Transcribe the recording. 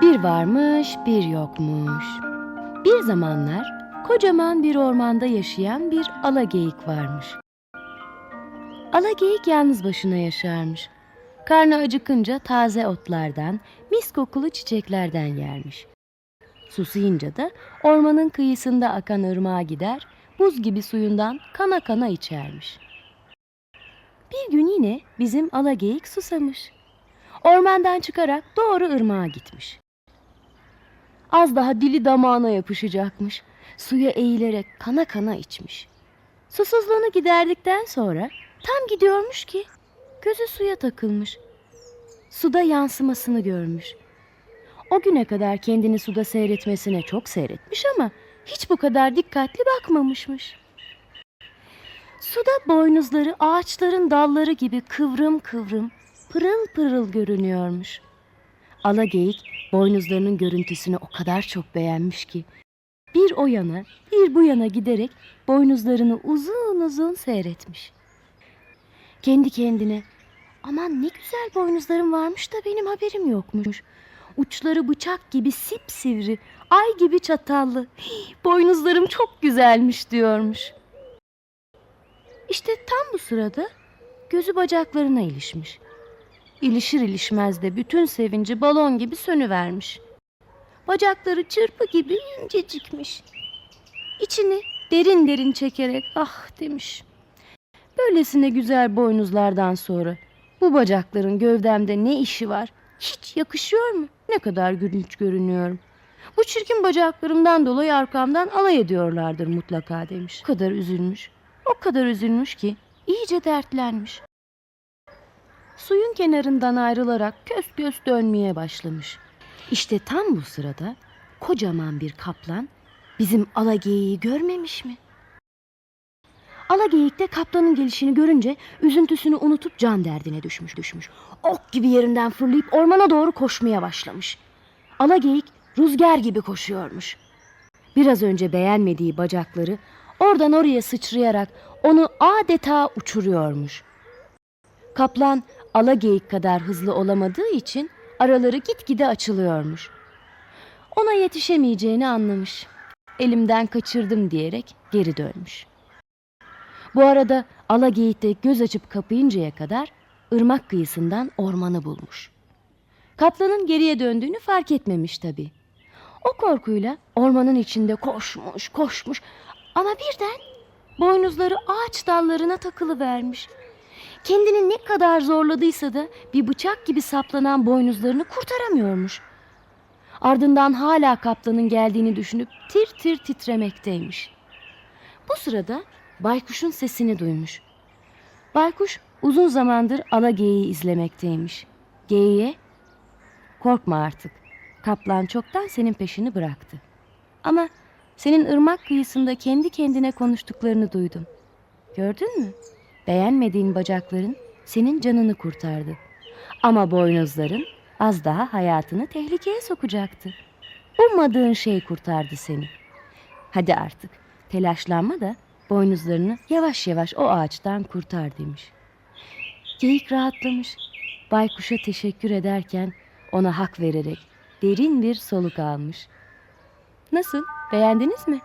Bir varmış, bir yokmuş. Bir zamanlar kocaman bir ormanda yaşayan bir alageyik varmış. Alageyik yalnız başına yaşarmış. Karnı acıkınca taze otlardan, mis kokulu çiçeklerden yermiş. Susayınca da ormanın kıyısında akan ırmağa gider, buz gibi suyundan kana kana içermiş. Bir gün yine bizim alageyik susamış. Ormandan çıkarak doğru ırmağa gitmiş. Az daha dili damağına yapışacakmış. Suya eğilerek kana kana içmiş. Susuzluğunu giderdikten sonra tam gidiyormuş ki gözü suya takılmış. Suda yansımasını görmüş. O güne kadar kendini suda seyretmesine çok seyretmiş ama hiç bu kadar dikkatli bakmamışmış. Suda boynuzları ağaçların dalları gibi kıvrım kıvrım, pırıl pırıl görünüyormuş. Alageyik boynuzlarının görüntüsünü o kadar çok beğenmiş ki bir o yana bir bu yana giderek boynuzlarını uzun uzun seyretmiş. Kendi kendine aman ne güzel boynuzlarım varmış da benim haberim yokmuş. Uçları bıçak gibi sipsivri, ay gibi çatallı. Hii, boynuzlarım çok güzelmiş diyormuş. İşte tam bu sırada gözü bacaklarına ilişmiş. İlişir ilişmez de bütün sevinci balon gibi sönüvermiş. Bacakları çırpı gibi incecikmiş. İçini derin derin çekerek ah demiş. Böylesine güzel boynuzlardan sonra bu bacakların gövdemde ne işi var? Hiç yakışıyor mu? Ne kadar gülünç görünüyorum. Bu çirkin bacaklarımdan dolayı arkamdan alay ediyorlardır mutlaka demiş. O kadar üzülmüş. O kadar üzülmüş ki iyice dertlenmiş. Suyun kenarından ayrılarak kös kös dönmeye başlamış. İşte tam bu sırada kocaman bir kaplan bizim alageyiği görmemiş mi? Alageyik de kaplanın gelişini görünce üzüntüsünü unutup can derdine düşmüş düşmüş. Ok gibi yerinden fırlayıp ormana doğru koşmaya başlamış. Alageyik rüzgar gibi koşuyormuş. Biraz önce beğenmediği bacakları oradan oraya sıçrayarak onu adeta uçuruyormuş. Kaplan alageyik kadar hızlı olamadığı için araları gitgide açılıyormuş. Ona yetişemeyeceğini anlamış. Elimden kaçırdım diyerek geri dönmüş. Bu arada alageyik de göz açıp kapayıncaya kadar ırmak kıyısından ormanı bulmuş. Kaplanın geriye döndüğünü fark etmemiş tabii. O korkuyla ormanın içinde koşmuş, koşmuş ama birden boynuzları ağaç dallarına takılı vermiş. Kendini ne kadar zorladıysa da bir bıçak gibi saplanan boynuzlarını kurtaramıyormuş. Ardından hala kaplanın geldiğini düşünüp tir tir titremekteymiş. Bu sırada baykuşun sesini duymuş. Baykuş uzun zamandır ala geyiği izlemekteymiş. Geyiğe, korkma artık. Kaplan çoktan senin peşini bıraktı. Ama senin ırmak kıyısında kendi kendine konuştuklarını duydum. Gördün mü? Beğenmediğin bacakların senin canını kurtardı. Ama boynuzların az daha hayatını tehlikeye sokacaktı. Ummadığın şey kurtardı seni. Hadi artık telaşlanma da boynuzlarını yavaş yavaş o ağaçtan kurtar demiş. Geyik rahatlamış. Baykuş'a teşekkür ederken ona hak vererek derin bir soluk almış. Nasıl? Beğendiniz mi?